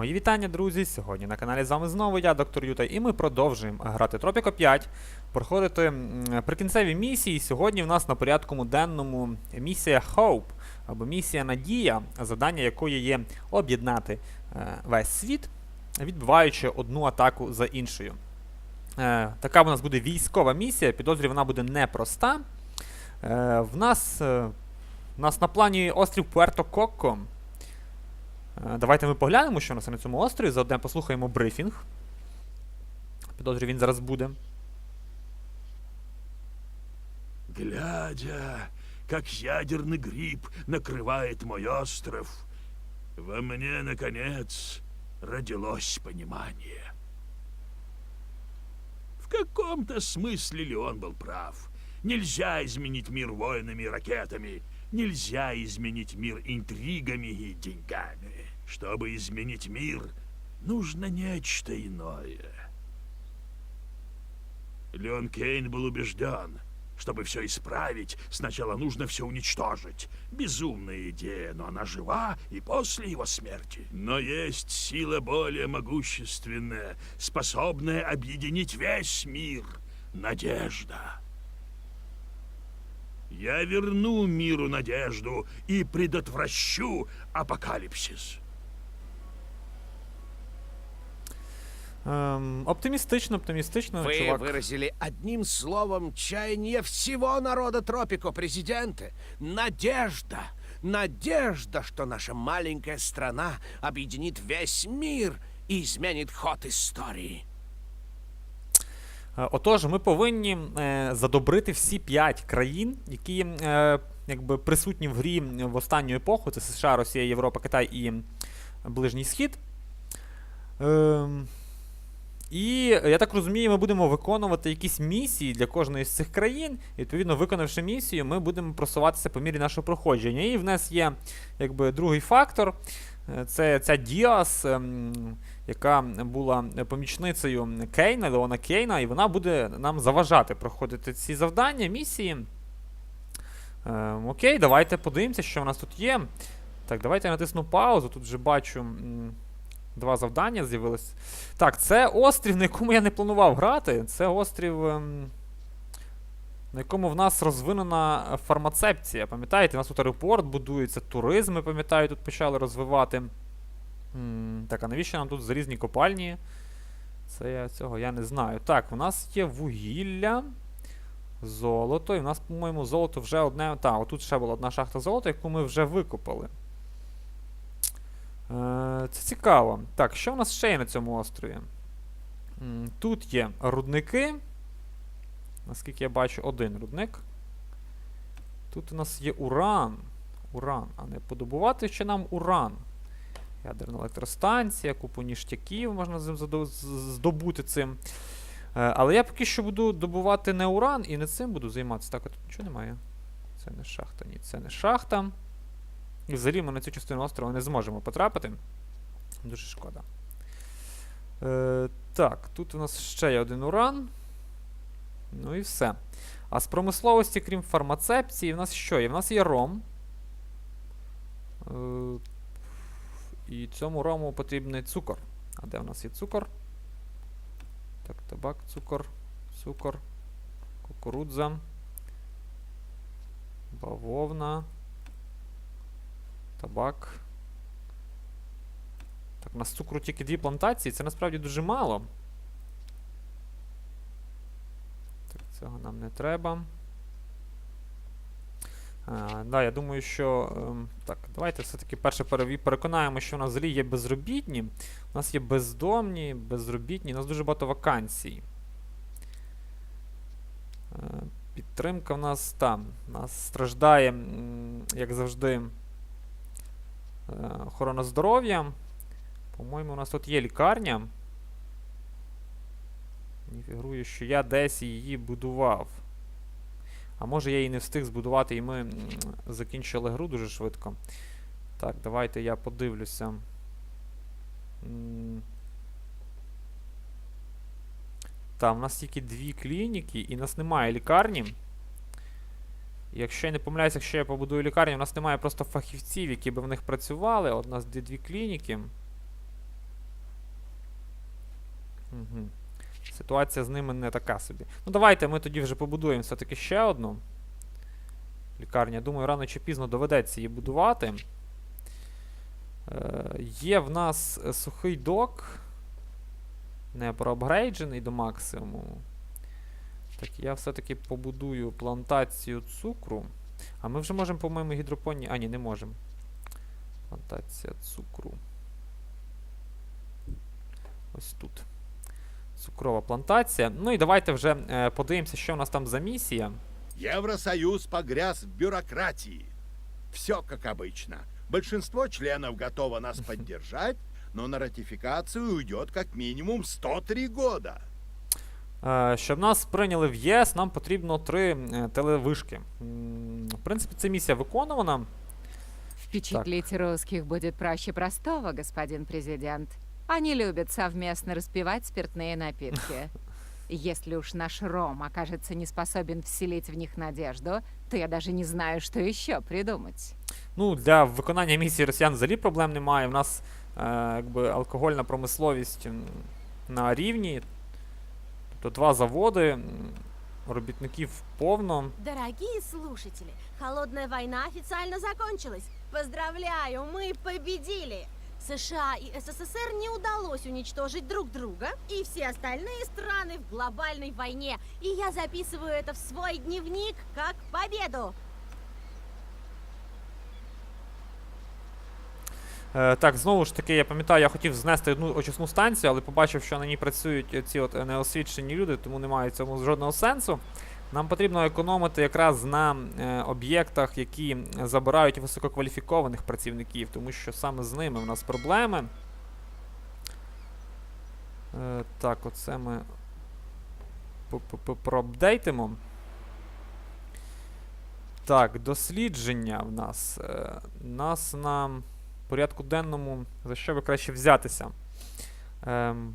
Мої вітання, друзі! Сьогодні на каналі з вами знову я, доктор Юта, і ми продовжуємо грати Tropico 5, проходити прикінцеві місії. Сьогодні в нас на порядку денному місія Hope, або місія Надія, завдання якої є об'єднати е, весь світ, відбиваючи одну атаку за іншою. Е, така в нас буде військова місія, підозрюю, вона буде непроста. Е, в нас, в нас на плані острів Пуерто-Кокко. Е, Давайте ми поглянемо, що у нас на цьому острові. Заодно послухаємо брифінг. Підозрюю, він зараз буде. Глядя, как ядерный гриб накрывает мой остров, во мне, наконец, родилось понимание. В каком-то смысле ли он был прав? Нельзя изменить мир воинами и ракетами. Нельзя изменить мир интригами и деньгами. Чтобы изменить мир, нужно нечто иное. Леон Кейн был убежден, чтобы все исправить, сначала нужно все уничтожить. Безумная идея, но она жива и после его смерти. Но есть сила более могущественная, способная объединить весь мир. Надежда. Я верну миру надежду и предотвращу апокалипсис. Ем, оптимістично, оптимістично, Вы чувак. выразили одним словом чаяние всего народа Тропико, президенты. Надежда. Надежда, что наша маленькая страна объединит весь мир и изменит ход истории. Е, Отож, ми повинні е, задобрити всі п'ять країн, які е, якби присутні в грі в останню епоху. Це США, Росія, Європа, Китай і Ближній Схід. Ем, і я так розумію, ми будемо виконувати якісь місії для кожної з цих країн. І, відповідно, виконавши місію, ми будемо просуватися по мірі нашого проходження. І в нас є якби другий фактор. Е, Це ця Діас, ем, яка була помічницею Кейна, Леона Кейна, і вона буде нам заважати проходити ці завдання, місії. Ем, окей, давайте подивимося, що в нас тут є. Так, давайте я натисну паузу. Тут вже бачу два завдання з'явились. Так, це острів, на якому я не планував грати. Це острів. ем, на якому в нас розвинена фармацепція. Пам'ятаєте, у нас тут аеропорт будується, туризм, ми пам'ятаю, тут почали розвивати. Так, а навіщо нам тут залізні копальні? Це я цього я не знаю. Так, у нас є вугілля, золото, і в нас, по-моєму, золото вже одне. Так, отут ще була одна шахта золота, яку ми вже викопали. Е, Це цікаво. Так, що в нас ще є на цьому острові? Тут є рудники. Наскільки я бачу, один рудник. Тут у нас є уран. Уран. А не подобувати ще нам уран. Ядерна електростанція, купу ніштяків можна здобути цим. Е, але я поки що буду добувати не уран і не цим буду займатися. Так, тут нічого немає. Це не шахта, ні, це не шахта. І взагалі ми на цю частину острова не зможемо потрапити. Дуже шкода. Е, так, тут у нас ще є один уран. Ну і все. А з промисловості, крім фармацепції, в нас що є? В нас є ром. Е, і цьому рому потрібний цукор. А де в нас є цукор? Так, табак, цукор, цукор, кукурудза, бавовна, табак. Так, у нас цукру тільки дві плантації, це насправді дуже мало. Так, цього нам не треба. А, да, я думаю, що. ем, так, давайте все-таки перше переконаємо, що у нас взагалі є безробітні. У нас є бездомні, безробітні, у нас дуже багато вакансій. Е, підтримка в нас там. Нас страждає, як завжди, охорона здоров'я. По-моєму, у нас тут є лікарня. Мені фігурує, що я десь її будував. А може я її не встиг збудувати, і ми закінчили гру дуже швидко. Так, давайте я подивлюся. М. Та, у нас тільки дві клініки, і у нас немає лікарні. Якщо я не помиляюся, якщо я побудую лікарню, у нас немає просто фахівців, які б в них працювали. От у нас дві клініки. Угу. Ситуація з ними не така собі. Ну давайте ми тоді вже побудуємо все-таки ще одну лікарню. Думаю, рано чи пізно доведеться її будувати. Е, є в нас е, сухий док. Не проапгрейджений до максимуму. Так, я все-таки побудую плантацію цукру. А ми вже можемо, по-моєму, гідропонні. А, ні, не можемо. Плантація цукру. Ось тут. Цукрова плантація. Ну і давайте вже е, подивимося, що у нас там за місія. Евросоюз погряз в бюрократии. Все как обычно. Большинство членов готово нас поддержать, но на ратификацию уйдет как минимум 103 года. Е, Щоб нас прийняли в ЄС, нам потрібно три е, телевишки. В принципі, ця місія виконувана. Впечатлить русских будет проще простого, господин президент. Они любят совместно распивать спиртные напитки. Если уж наш Ром окажется не способен вселить в них надежду, то я даже не знаю, что еще придумать. Ну, для виконання місії росіян взагалі проблем немає. У нас е, якби алкогольна промисловість на рівні. Тобто два заводи, робітників повно. Дорогие слушатели, холодная война официально закончилась. Поздравляю, мы победили! США и СССР не удалось уничтожить друг друга и все остальные страны в глобальной войне. И я записываю это в свой дневник как победу. Так, знову ж таки, я пам'ятаю, я хотів знести одну очисну станцію, але побачив, що на ній працюють е, ці от е, неосвічені люди, тому немає цьому жодного сенсу. Нам потрібно економити якраз на е, об'єктах, які забирають висококваліфікованих працівників, тому що саме з ними в нас проблеми. Е, так, оце ми проапдейтимо. Так, дослідження в нас. Е, нас на порядку денному, за що би краще взятися. Ем,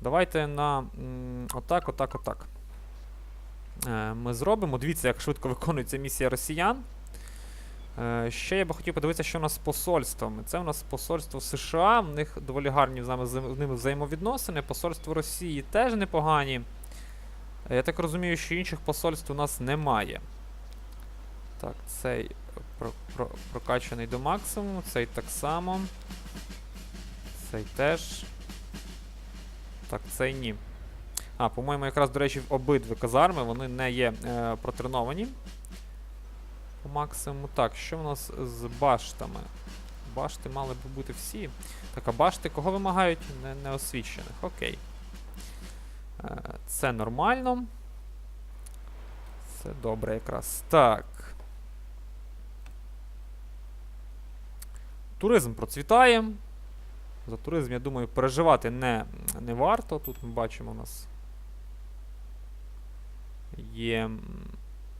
давайте на м, отак, отак, отак. Е, ми зробимо. Дивіться, як швидко виконується місія росіян. Е, ще я би хотів подивитися, що у нас з посольствами. Це у нас посольство США, в них доволі гарні з нами, з ними взаємовідносини. Посольство Росії теж непогані. Е, Я так розумію, що інших посольств у нас немає. Так, цей про, про, прокачаний до максимуму, цей так само. Цей теж. Так, цей ні. А, по-моєму, якраз, до речі, обидві казарми, вони не є е, протреновані. По максимуму. Так, що в нас з баштами? Башти мали б бути всі. Так, а башти кого вимагають? Не, неосвічених. Окей. Е, це нормально. Це добре якраз. Так. Туризм процвітає. За туризм, я думаю, переживати не, не варто. Тут ми бачимо у нас є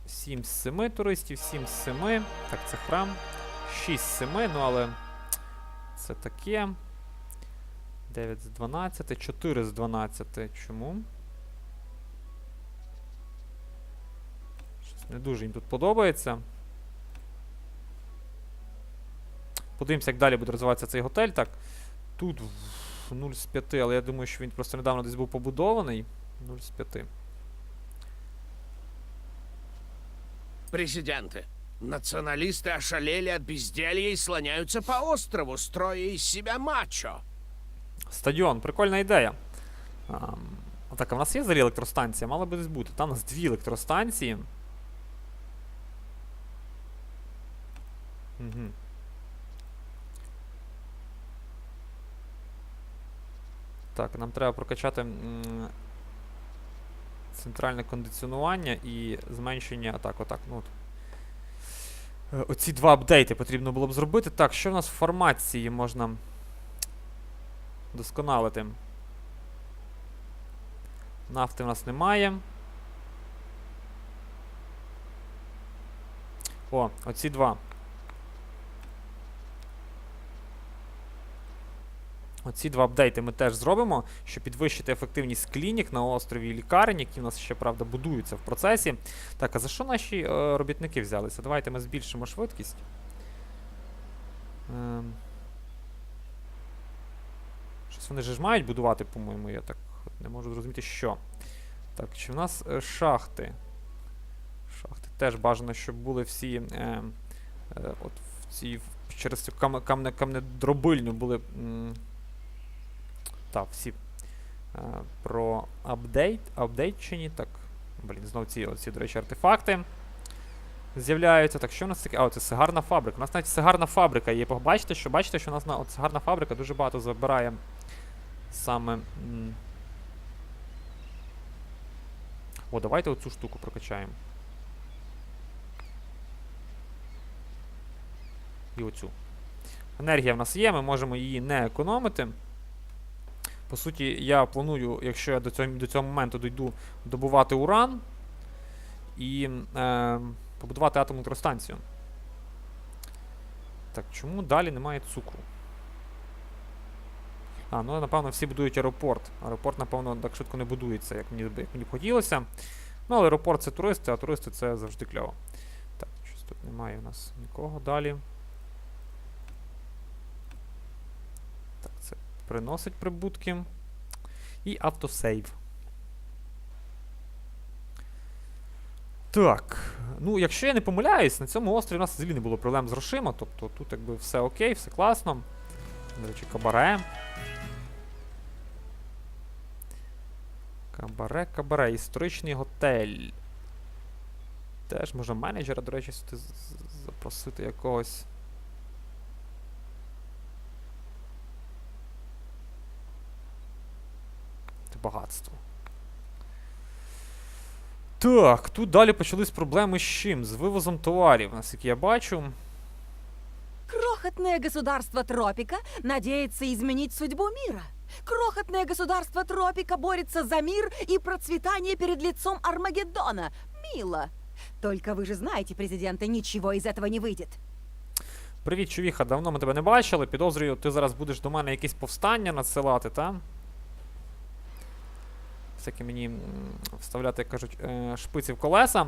7 з 7 туристів, 7 з 7. Так, це храм. 6 з 7, ну але це таке. 9 з 12, 4 з 12. Чому? Щось не дуже їм тут подобається. Подивимося, як далі буде розвиватися цей готель. Так, тут в 0 з 5, але я думаю, що він просто недавно десь був побудований. 0 з 5. Президенты, националисты ошалели от безделья и слоняются по острову, строя из себя мачо. Стадіон, прикольна ідея. А так, а в нас є взагалі електростанція? Мала би десь бути. Там у нас дві електростанції. Угу. Так, нам треба прокачати центральне кондиціонування і зменшення. Так, отак. Ну, от. Е, Оці два апдейти потрібно було б зробити. Так, що в нас в формації можна досконалити. Нафти в нас немає. О, оці два. Оці два апдейти ми теж зробимо, щоб підвищити ефективність клінік на острові і лікарень, які у нас ще, правда, будуються в процесі. Так, а за що наші е, робітники взялися? Давайте ми збільшимо швидкість. Ем. Щось Вони ж мають будувати, по-моєму, я так не можу зрозуміти, що. Так, чи в нас е, шахти? Шахти теж бажано, щоб були всі. Е, е, от в цій, через цю кам, камне, камнедробильню були. М, так, всі е, про апдейт, апдейтчені. Так. Блін, знову ці, оці, до речі, артефакти з'являються. Так, що у нас таке? А, це сигарна фабрика. У нас навіть сигарна фабрика є. Бачите, що бачите, що у нас на от сигарна фабрика дуже багато забирає саме. О, давайте оцю штуку прокачаємо. І оцю. Енергія в нас є, ми можемо її не економити. По суті, я планую, якщо я до цього, до цього моменту дійду добувати уран і е, побудувати атомну електростанцію. Так, чому далі немає цукру? А, ну напевно, всі будують аеропорт. Аеропорт, напевно, так швидко не будується, як мені, як мені б хотілося. Ну, але аеропорт це туристи, а туристи це завжди кльово. Так, щось тут немає у нас нікого далі. Так, це приносить прибутки. І автосейв. Так. Ну, якщо я не помиляюсь, на цьому острові у нас взагалі не було проблем з грошима. Тобто тут якби все окей, все класно. До речі, кабаре. Кабаре, кабаре, історичний готель. Теж можна менеджера, до речі, сюди запросити якогось. Це багатство. Так, тут далі почались проблеми з чим? З вивозом товарів, наскільки я бачу. Крохотное государство Тропика надеется изменить судьбу мира. Крохотное государство Тропика борется за мир и процветание перед лицом Армагеддона. Мило. Только вы же знаете, президента, ничего из этого не выйдет. Привіт, чувіха, давно ми тебе не бачили. Підозрюю, ти зараз будеш до мене якісь повстання надсилати, та? Всякі мені вставляти, як кажуть, е, шпиці в колеса.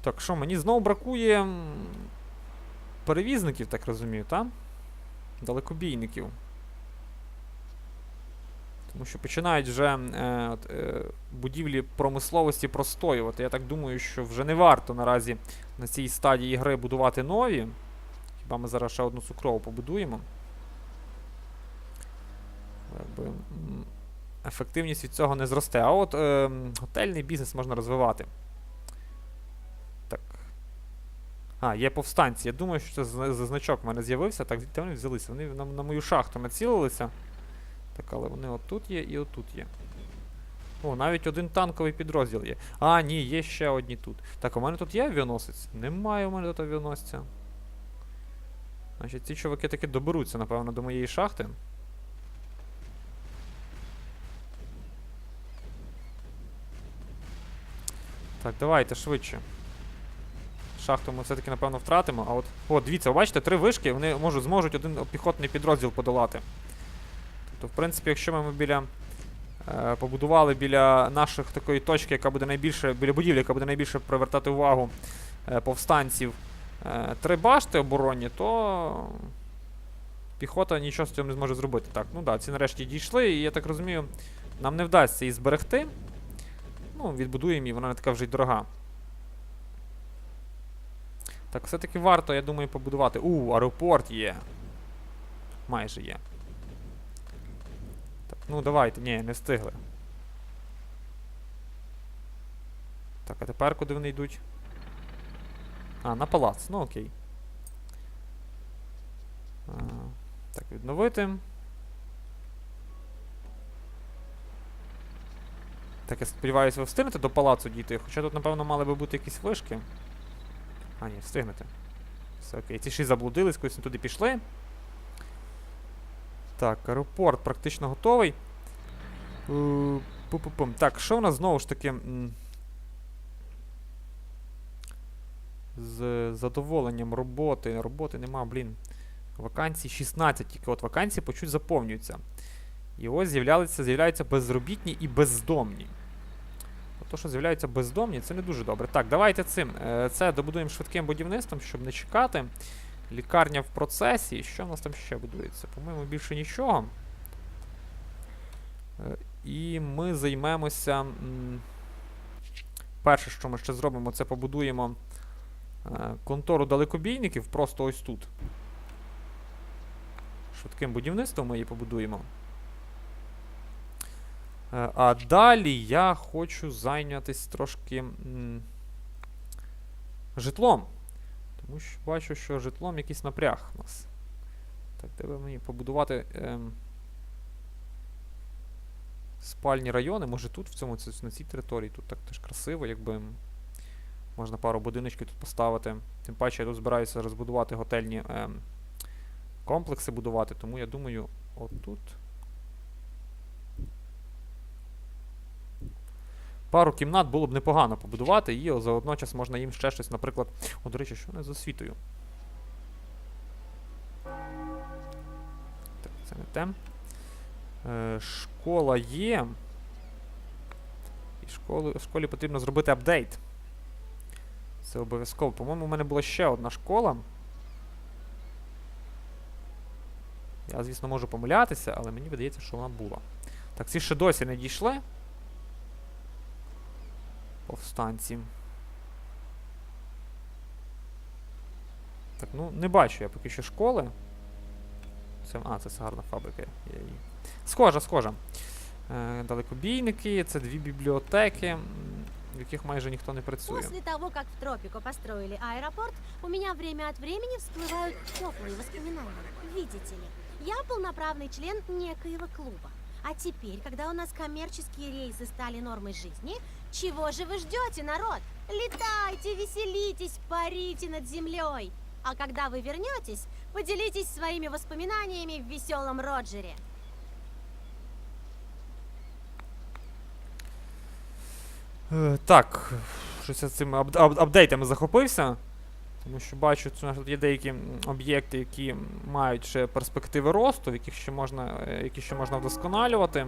Так, що, мені знову бракує перевізників, так розумію, та? Далекобійників. Тому що починають вже е, от, е, будівлі промисловості простоювати. Я так думаю, що вже не варто наразі на цій стадії гри будувати нові. Хіба ми зараз ще одну цукрову побудуємо. Якби, ефективність від цього не зросте. А от е, готельний бізнес можна розвивати. Так. А, є повстанці. Я думаю, що це за значок в мене з'явився. Так, де вони взялися? Вони на, на мою шахту націлилися. Так, але вони отут є і отут є. О, навіть один танковий підрозділ є. А, ні, є ще одні тут. Так, у мене тут є авіаносець? Немає у мене тут авіаносця. Значить, ці чуваки таки доберуться, напевно, до моєї шахти. Так, давайте швидше. Шахту ми все-таки, напевно, втратимо. А от. О, дивіться, бачите, три вишки, вони можуть, зможуть один піхотний підрозділ подолати. Тобто, в принципі, якщо ми біля. Е, побудували біля наших такої точки, яка буде найбільше. Біля будівлі, яка буде найбільше привертати увагу е, повстанців. Е, три башти оборонні, то піхота нічого з цього не зможе зробити. Так, ну да, ці нарешті дійшли, і я так розумію, нам не вдасться її зберегти. Ну, відбудуємо її, вона не така вже й дорога. Так, все-таки варто, я думаю, побудувати. У, аеропорт є. Майже є. Так, ну давайте, ні, не встигли. Так, а тепер куди вони йдуть? А, на палац, ну окей. А, так, відновити. Так, я сподіваюся, ви встигнете до палацу дійти, хоча тут, напевно, мали би бути якісь вишки. А, ні, встигнете. Все окей. Ці ще заблудились, кудись не туди пішли. Так, аеропорт практично готовий. Пу-пу-пум. Так, що в нас знову ж таки. З задоволенням роботи. Роботи нема, блін. Вакансій 16, тільки от вакансії по чуть заповнюються. І ось з'являються безробітні і бездомні. То, що з'являються бездомні, це не дуже добре. Так, давайте цим. е, Це добудуємо швидким будівництвом, щоб не чекати. Лікарня в процесі. Що в нас там ще будується? По-моєму, більше нічого. Е, І ми займемося. Перше, що ми ще зробимо, це побудуємо е, контору далекобійників просто ось тут. Швидким будівництвом ми її побудуємо. Е, А далі я хочу зайнятися трошки житлом. Тому що бачу, що житлом якийсь напряг у нас. Так, треба мені побудувати ем, спальні райони. Може тут, в цьому, на цій території, тут так теж красиво, якби можна пару будиночків тут поставити. Тим паче я тут збираюся розбудувати готельні ем, комплекси будувати, тому я думаю, отут. Пару кімнат було б непогано побудувати, і заодночас можна їм ще щось, наприклад. О, до речі, що не з освітою? Так, це не те. Е, школа є. І школи, школі потрібно зробити апдейт. Це обов'язково. По-моєму, у мене була ще одна школа. Я, звісно, можу помилятися, але мені видається, що вона була. Так, ці ще досі не дійшли Повстанці. Так, ну не бачу я поки що школи. Це, а, це сагарна фабрика. Я її. Схожа, схожа. Е, далекобійники, це дві бібліотеки, м, в яких майже ніхто не працює. После того, как в Тропико построили аэропорт, у меня время от времени всплывают теплые воспоминания. Видите ли, я полноправный член некоего клуба. А теперь, когда у нас коммерческие рейсы стали нормой жизни, чего же вы ждете, народ? Летайте, веселитесь, парите над землей. А когда вы вернетесь, поделитесь своими воспоминаниями в веселом Роджере. Е, так, щось я цими ап- ап- апдейтами захопився. Тому що бачу, що тут є деякі об'єкти, які мають ще перспективи росту, в яких ще можна, е, які ще можна вдосконалювати.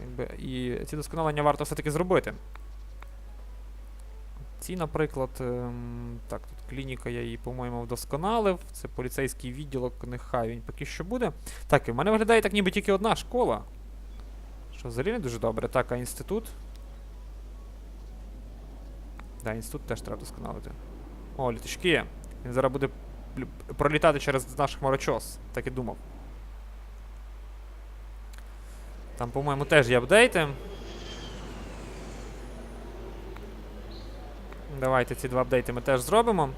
Якби, і ці досконалення варто все-таки зробити. Ці, наприклад, ем, так, тут клініка, я її, по-моєму, вдосконалив. Це поліцейський відділок, нехай він поки що буде. Так, і в мене виглядає так, ніби тільки одна школа. Що взагалі не дуже добре. Так, а інститут? Да, інститут теж треба вдосконалити. О, літачки. Він зараз буде пролітати через наш хмарочос. Так і думав. Там, по-моєму, теж є апдейти. Давайте ці два апдейти ми теж зробимо.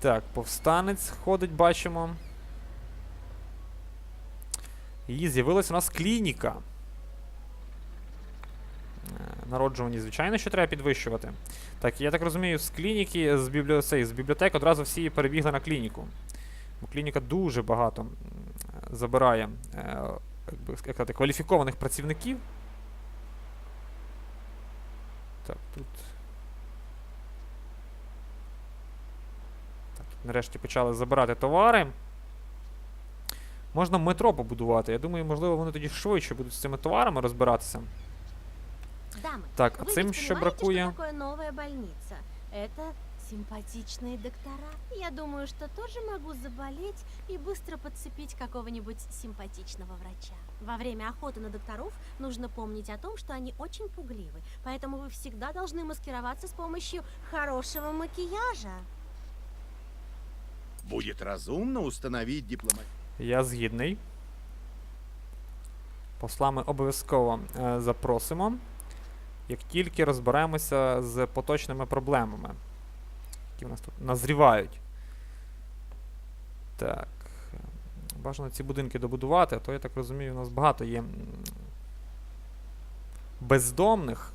Так, повстанець ходить, бачимо. І з'явилася у нас клініка. Е, Народжувані, звичайно, що треба підвищувати. Так, я так розумію, з клініки, з, бібліо... з бібліотек одразу всі перебігли на клініку. Бо клініка дуже багато м, забирає е, як би як сказати, кваліфікованих працівників. Так, тут. Так, тут нарешті почали забирати товари. Можна метро побудувати. Я думаю, можливо, вони тоді швидше будуть з цими товарами розбиратися. Дамы, Так, а Вы цим ведь що понимаете, бракує? что такое новая больница? Это симпатичные доктора. Я думаю, что тоже могу заболеть и быстро подцепить какого-нибудь симпатичного врача. Во время охоты на докторов нужно помнить о том, что они очень пугливы, поэтому вы всегда должны маскироваться с помощью хорошего макияжа. Будет разумно установить дипломатическую Я згідний. Посла ми обов'язково запросимо, як тільки розберемося з поточними проблемами, які в нас тут назрівають. Так. е, Бажано ці будинки добудувати, а то я так розумію, у нас багато є м, бездомних.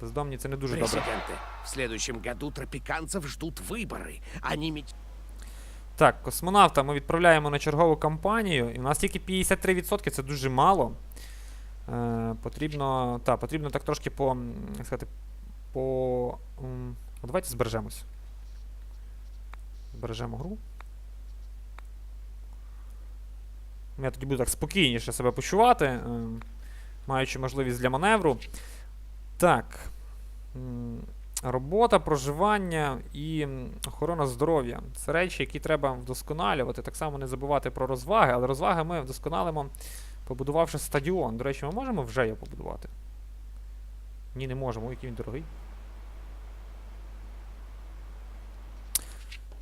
Бездомні це не дуже добре. Президенты, в следующем году тропиканцев ждут выборы. Они меч... Так, космонавта ми відправляємо на чергову кампанію, і у нас тільки 53%, це дуже мало. Е, потрібно. Та, потрібно так трошки по. м, Як сказати, по. ну, давайте збережемось. Збережемо гру. Я тоді буду так спокійніше себе почувати, е, маючи можливість для маневру. Так. Робота, проживання і охорона здоров'я. Це речі, які треба вдосконалювати. Так само не забувати про розваги, але розваги ми вдосконалимо, побудувавши стадіон. До речі, ми можемо вже його побудувати? Ні, не можемо, який він дорогий.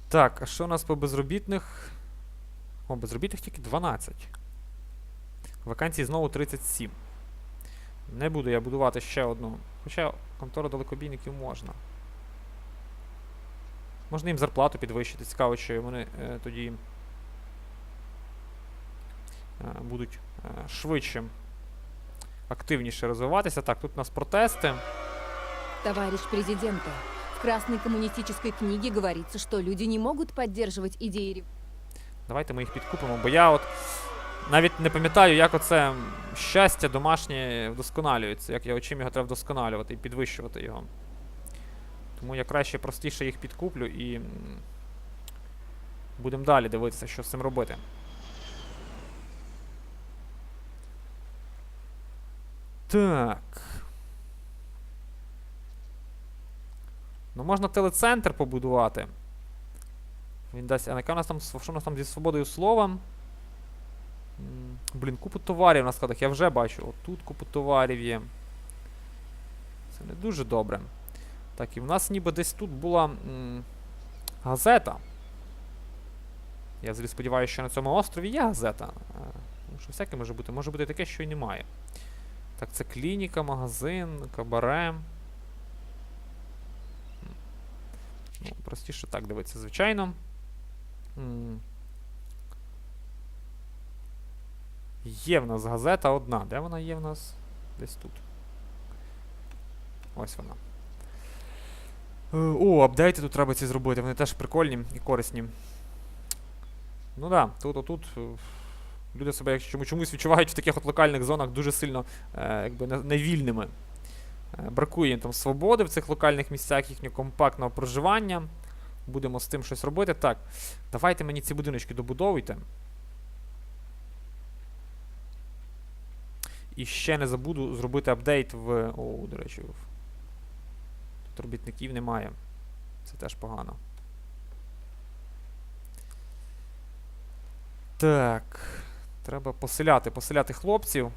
Так, а що у нас по безробітних? О, безробітних тільки 12. Вакансій знову 37. Не буду я будувати ще одну. Хоча контору далекобійників можна. Можна їм зарплату підвищити. Цікаво, чи вони е, тоді е, будуть е, швидше, активніше розвиватися. Так, тут у нас протести. Товарищ президента, Красной коммунистической книге говорится, что люди не могут поддерживать идеи Давайте ми їх підкупимо, бо я от навіть не пам'ятаю, як оце щастя домашнє вдосконалюється, як я чим його треба вдосконалювати і підвищувати його. Тому я краще простіше їх підкуплю і будемо далі дивитися, що з цим робити. Так. Ну, можна телецентр побудувати. Він дасть. А яка у нас там що у нас там зі свободою слова? Блін, купу товарів на складах, я вже бачу. От тут купу товарів є. Це не дуже добре. Так, і в нас ніби десь тут була м, газета. Я взагалі сподіваюся, що на цьому острові є газета. Е, що всяке може бути. Може бути таке, що і немає. Так, це клініка, магазин, кабаре. М. Ну, простіше так дивиться, звичайно. Є в нас газета одна. Де вона є в нас? Десь тут. Ось вона. Е, О, апдейти тут треба ці зробити. Вони теж прикольні і корисні. Ну да, тут отут. е, Люди себе як чому- чомусь відчувають в таких от локальних зонах дуже сильно е, якби, невільними. Е, бракує їм там свободи в цих локальних місцях їхнього компактного проживання. Будемо з тим щось робити. Так, давайте мені ці будиночки добудовуйте. І ще не забуду зробити апдейт в. О, до речі, тут робітників немає. Це теж погано. Так. Треба поселяти, поселяти хлопців.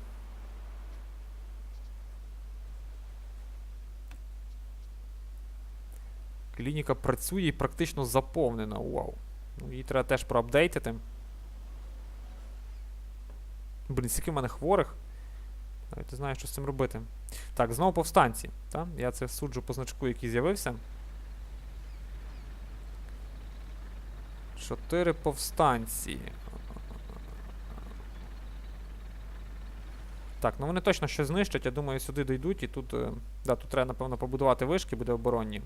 Клініка працює і практично заповнена. Вау. Ну, її треба теж проапдейтити. Блін, скільки в мене хворих. Навіть не знаю, що з цим робити. Так, знову повстанці. Та? Я це суджу по значку, який з'явився. Чотири повстанці. Так, ну вони точно щось знищать. Я думаю, сюди дійдуть і тут. е, Да, тут треба, напевно, побудувати вишки, буде оборонні.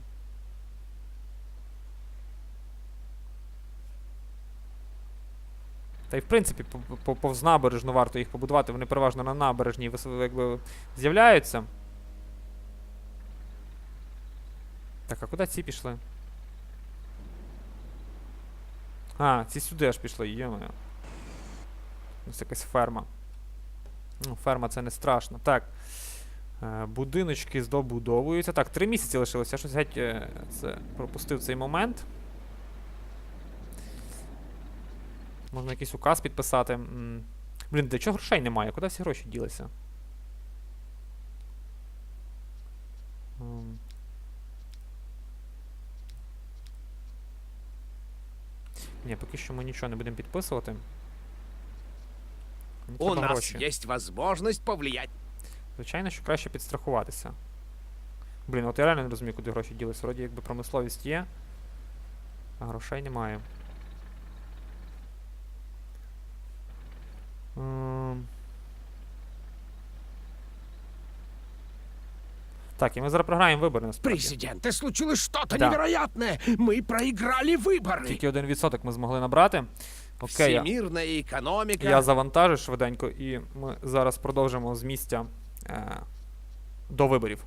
Та й в принципі, по- по- повз набережну варто їх побудувати. Вони переважно на набережній якби, з'являються. Так, а куди ці пішли? А, ці сюди аж пішли, йомаю. Ось якась ферма. Ну, ферма це не страшно. Так. Е, будиночки здобудовуються. Так, три місяці лишилося. Я щось геть е, це, пропустив цей момент. Можна якийсь указ підписати. Блін, для чого грошей немає? Куди всі гроші ділися? Ем. Ні, поки що ми нічого не будемо підписувати. Мені У нас гроші. есть возможность повлиять. Звичайно, що краще підстрахуватися. Блін, от я реально не розумію, куди гроші ділися. Вроді якби промисловість є, а грошей немає. Так, і ми зараз програємо вибори насправді. Президент, и случилось что-то Да. невероятное. Мы проиграли выборы. Тільки один відсоток ми змогли набрати. Окей, я, Всемирная экономика. я завантажу швиденько, і ми зараз продовжимо з місця е, до виборів.